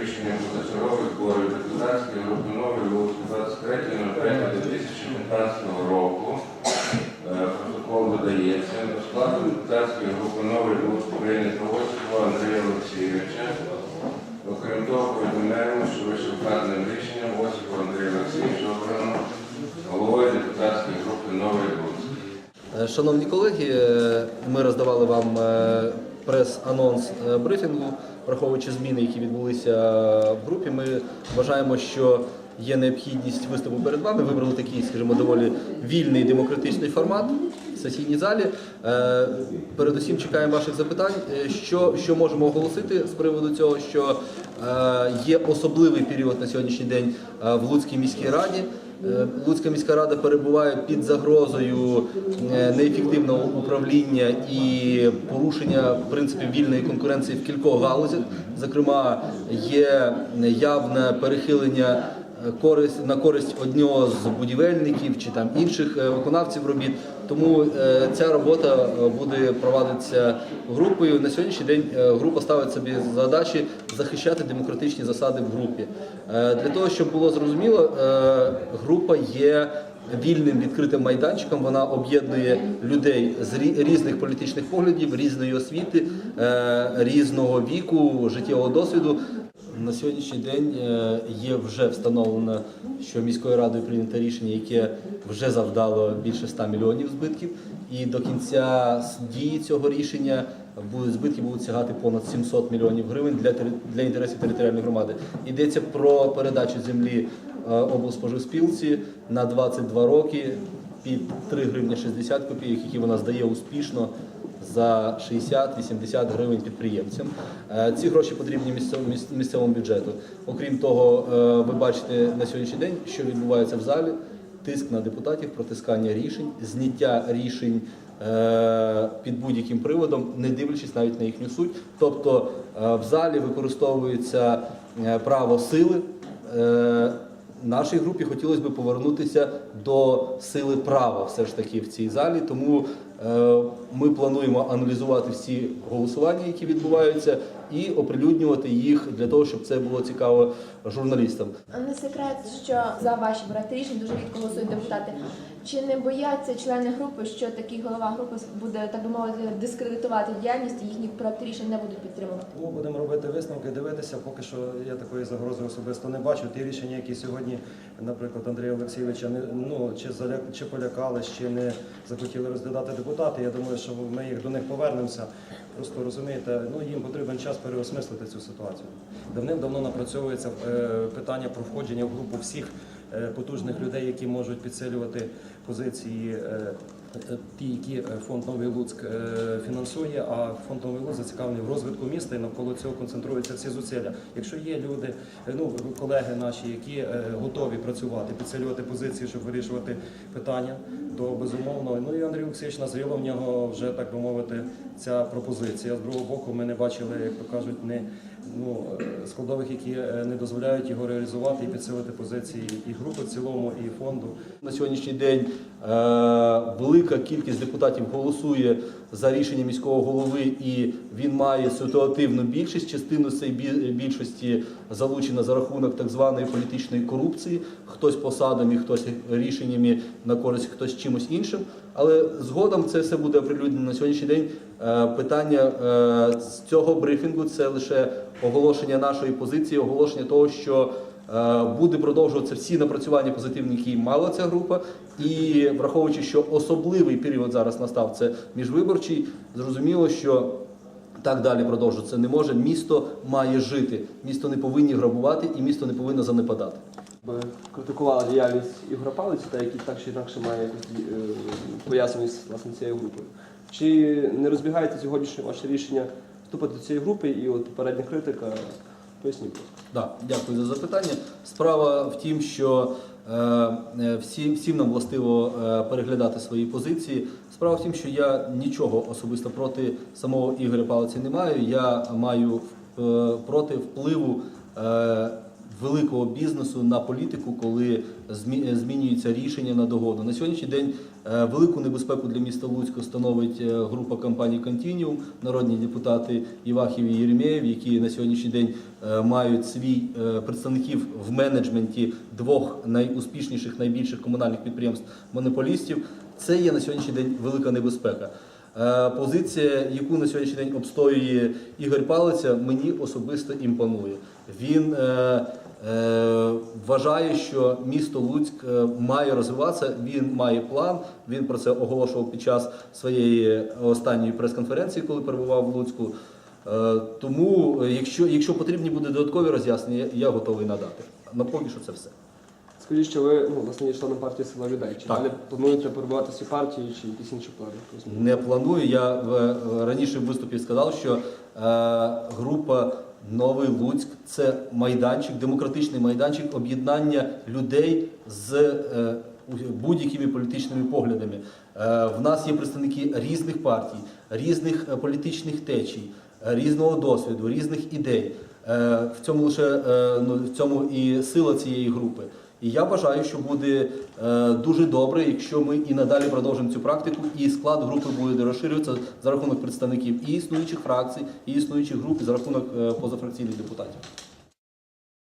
Рішення позачергових зборів депутатської групи номер 23.03.2015 року. Е, Протокол додається. До складу депутатської групи номер прийнято Осипова Андрія Олексійовича. Окрім того, повідомляємо, що вищевказаним рішенням Осипова Андрія Олексійовича обрано головою депутатської групи Новий Луцьк. Е, Шановні колеги, е, ми роздавали вам прес-анонс е, брифінгу, враховуючи зміни, які відбулися в групі. Ми вважаємо, що є необхідність виступу перед вами. Вибрали такий, скажімо, доволі вільний демократичний формат в сесійній залі. Е, Передусім чекаємо ваших запитань. Е, Що, що можемо оголосити з приводу цього, що є особливий період на сьогоднішній день е, в Луцькій міській раді. Е, Луцька міська рада перебуває під загрозою е, неефективного управління і порушення принципів вільної конкуренції в кількох галузях. Зокрема, є явне перехилення е, користь на користь одного з будівельників чи там інших е, виконавців робіт. Тому е, ця робота е, буде провадитися групою. На сьогоднішній день е, група ставить собі задачі захищати демократичні засади в групі. Для того, щоб було зрозуміло, група є вільним відкритим майданчиком. Вона об'єднує людей з різних політичних поглядів, різної освіти, різного віку, життєвого досвіду. На сьогоднішній день е, є вже встановлено, що міською радою прийнято рішення, яке вже завдало більше 100 мільйонів збитків. І до кінця дії цього рішення збитки будуть сягати понад 700 мільйонів гривень для для інтересів територіальної громади. Йдеться про передачу землі е, облспоживспілці на 22 роки під 3 гривні 60 копійок, які вона здає успішно за 60-80 гривень підприємцям. Е, Ці гроші потрібні місцевому бюджету. Окрім того, е, ви бачите на сьогоднішній день, що відбувається в залі. Тиск на депутатів, протискання рішень, зняття рішень е, під будь-яким приводом, не дивлячись навіть на їхню суть. Тобто в залі використовується право сили. Нашій групі хотілося б повернутися до сили права все ж таки в цій залі. Тому е, ми плануємо аналізувати всі голосування, які відбуваються, і оприлюднювати їх для того, щоб це було цікаво журналістам. Не секрет, що за ваші проекти рішень дуже рідко голосують депутати. Чи не бояться члени групи, що такий голова групи буде, так би мовити, дискредитувати діяльність і їхні проекти рішень не будуть підтримувати? Будемо робити висновки, дивитися. Поки що я такої загрози особисто не бачу. Ті рішення, які сьогодні, наприклад, Андрія Олексійовича не ну чи заля чи полякались, чи не захотіли розглядати депутати. Я думаю, що ми їх до них повернемося. Просто розумієте, ну їм потрібен час переосмислити цю ситуацію. Давним-давно напрацьовується е, питання про входження в групу всіх е, потужних людей, які можуть підсилювати позиції. Е, Ті, які е, фонд Новий Луцьк е, фінансує, а фонд Новий Луцьк зацікавлений в розвитку міста і навколо цього концентруються всі зусилля. Якщо є люди, ну колеги наші, які готові працювати, підсилювати позиції, щоб вирішувати питання, то безумовно. Ну і Андрій Олексійович назріло в нього вже так би мовити ця пропозиція. З другого боку, ми не бачили, як то кажуть, не ну е, складових, які е, не дозволяють його реалізувати і підсилити позиції і групи в цілому, і фонду. На сьогоднішній день е, велика кількість депутатів голосує за рішення міського голови, і він має ситуативну більшість. Частину цієї бі- більшості залучена за рахунок так званої політичної корупції. Хтось посадами, хтось рішеннями на користь, хтось чимось іншим. Але згодом це все буде оприлюднено на сьогоднішній день. Е, Питання е, з цього брифінгу це лише оголошення нашої позиції, оголошення того, що Е, Буде продовжуватися всі напрацювання позитивні, які мала ця група, і враховуючи, що особливий період зараз настав, це міжвиборчий, зрозуміло, що так далі продовжуватися не може. Місто має жити, місто не повинні грабувати і місто не повинно занепадати. Критикувала діяльність Ігора Палиця, та який так чи інакше має якусь е, пов'язаність власне цією групою. Чи не розбігається сьогоднішнє ваше рішення вступити до цієї групи і от попередня критика? Поясніть. Да, дякую за запитання. Справа в тім, що е, е, всі, всім нам властиво е, переглядати свої позиції. Справа в тім, що я нічого особисто проти самого Ігоря Палиці не маю. Я маю е, проти впливу е, великого бізнесу на політику, коли змі- змінюється рішення на догоду. На сьогоднішній день е, велику небезпеку для міста Луцька становить е, група компаній Контініум, народні депутати Івахів і Єремєєв, які на сьогоднішній день е, мають свій е, представників в менеджменті двох найуспішніших, найбільших комунальних підприємств монополістів. Це є на сьогоднішній день велика небезпека. Е, Позиція, яку на сьогоднішній день обстоює Ігор Палиця, мені особисто імпонує. Він е, е, вважає, що місто Луцьк е, має розвиватися, він має план. Він про це оголошував під час своєї останньої прес-конференції, коли перебував в Луцьку. Е, Тому, е, якщо, якщо потрібні будуть додаткові роз'яснення, я- готовий надати. На поки що це все. Скажіть, що ви ну, власне є членом партії Сила людей. Чи Так. далі плануєте перебувати в цій партії, чи якісь інші плани? Не планую. Я в раніше в виступі сказав, що е, група Новий Луцьк це майданчик, демократичний майданчик об'єднання людей з е, будь-якими політичними поглядами. Е, в нас є представники різних партій, різних е, політичних течій, різного досвіду, різних ідей. В цьому лише ну, в цьому і сила цієї групи. І я вважаю, що буде е, дуже добре, якщо ми і надалі продовжимо цю практику, і склад групи буде розширюватися за рахунок представників і існуючих фракцій, і існуючих груп, і за рахунок е, позафракційних депутатів.